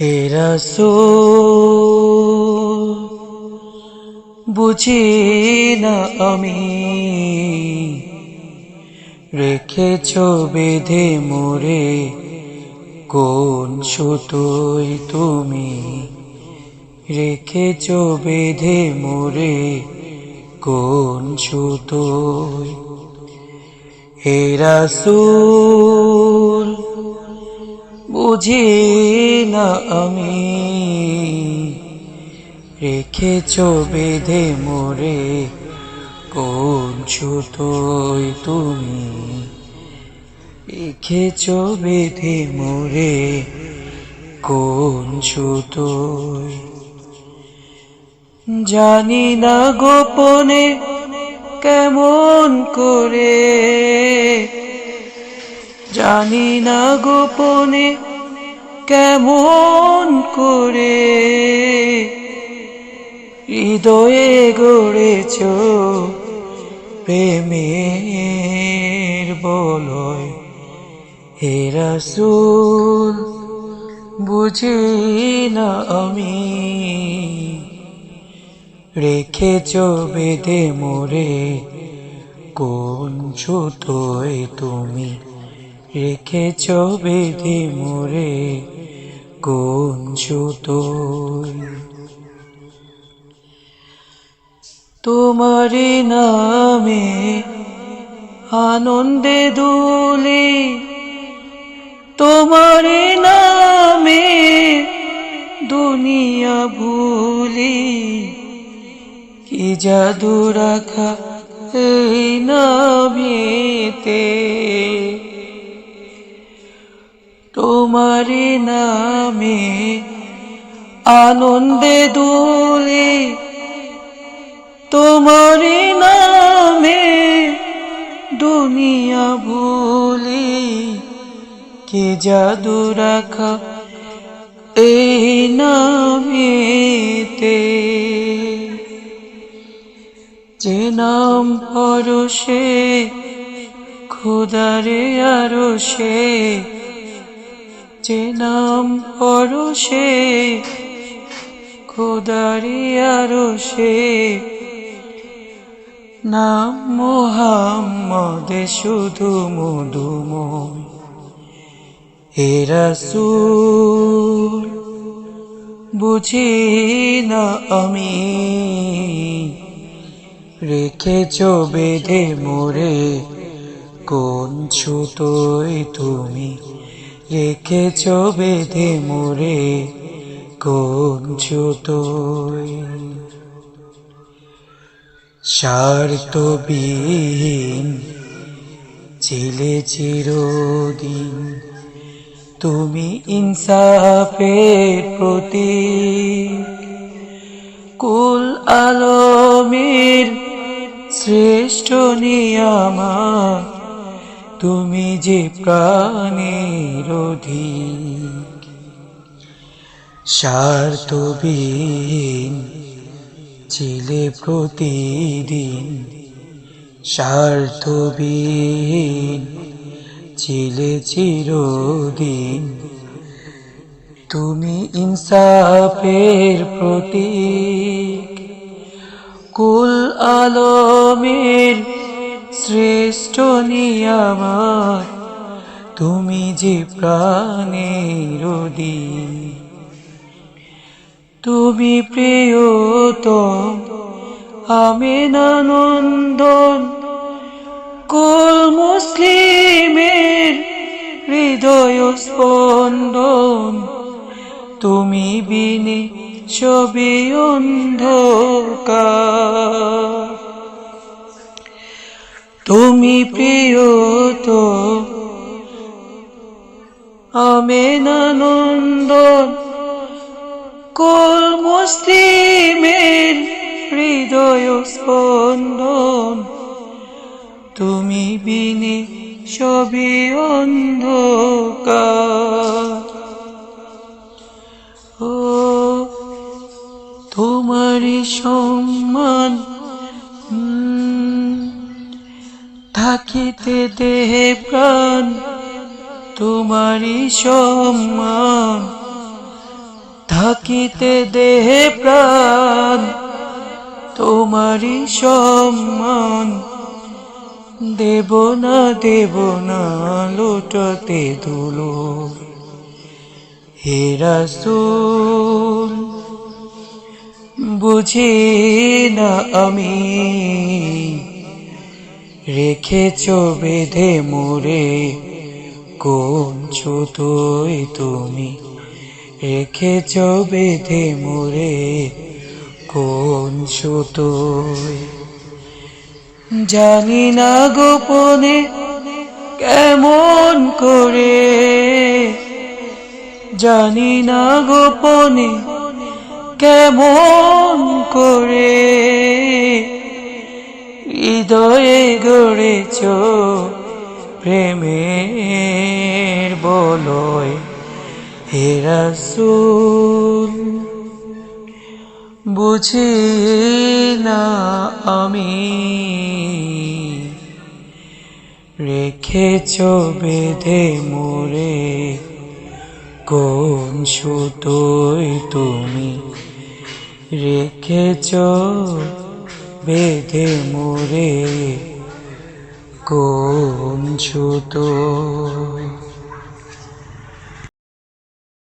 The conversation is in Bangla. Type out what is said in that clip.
হে রাসূল, বুঝি না আমি রেখেছ বেঁধে মোরে, কোন সুতোই তুমি রেখেছ বেঁধে মোরে, কোন সুতোই হে রাসূল বুঝি না আমি। রেখেছ বেঁধে মোরে, কোন সুতোই তুমি? রেখেছ বেঁধে মোরে, কোন সুতোই? জানি না গোপনে কেমন করে জানি না গোপনে কেমন করে হৃদয়ে গড়েছ প্রেমের বলয়। হে রাসূল, বুঝি না আমি রেখেছ বেঁধে মোরে, কোন সুতোয় তুমি? রেখেছ বেঁধে মোরে কোন সুতোয় তোমার নামে আনন্দে দুলি, তোমার নামে দুনিয়া ভুলি। কি জাদু রাখা এই নামেতে? তোমার নামে আনন্দে দুলি তোমার নামে দুনিয়া ভুলি কে জাদু রাখা এই নামেতে? যে নাম পরশে, খোদারে আরও সে যে নাম পরশে খোদারে সে। নাম মোহাম্মদ শুধু মধুময়, হে রাসূল, বুঝি না আমি রেখেছ বেঁধে মোরে, কোন ছুতোয় তুমি? রেখেছ বেঁধে মোরে, কোন ছুতোয় স্বার্থবিহীন ছিলে চিরদিন, তুমি ইনসাফের প্রতি কুল আলমের শ্রেষ্ঠ নিয়ামা তুমি যে প্রাণের অধিক, স্বার্থবিহীন ছিলে প্রতিদিন, স্বার্থবিহীন ছিলে চিরদিন। তুমি ইনসাফের প্রতীক, কুল আলমের শ্রেষ্ঠ নিয়ামত, তুমি যে প্রাণের তুমি প্রিয়তম, আমেনানন্দন, কুল মুসলিমের হৃদয় স্পন্দন। তুমি বিনে ছবি অন্ধকার। তুমি প্রিয় প্রিয়তম আমেনানন্দন কুল মুসলিমের হৃদয় স্পন্দন। তুমি বিনে সবই অন্ধকার। ও, তোমারই সম্মান থাকিতে দেহে প্রাণ তোমারই সম্মান। থাকিতে দেহে প্রাণ তোমারই সম্মান। দেব না দেব না, লোটাতে ধুলো। হে রাসূল, বুঝি না আমি রেখেছ বেঁধে মোরে, কোন ছুতোয় তুমি? রেখেছ বেঁধে মোরে, কোন সুতোয়? জানি না গোপনে কেমন করে, জানি না গোপনে কেমন করে। হৃদয়ে গড়েছ প্রেমের বলয়। হে বুঝি না আমি রেখেছ বেঁধে মোরে, কোন সুতোয় তুমি রেখেছ বেঁধে মোরে কোন সুতো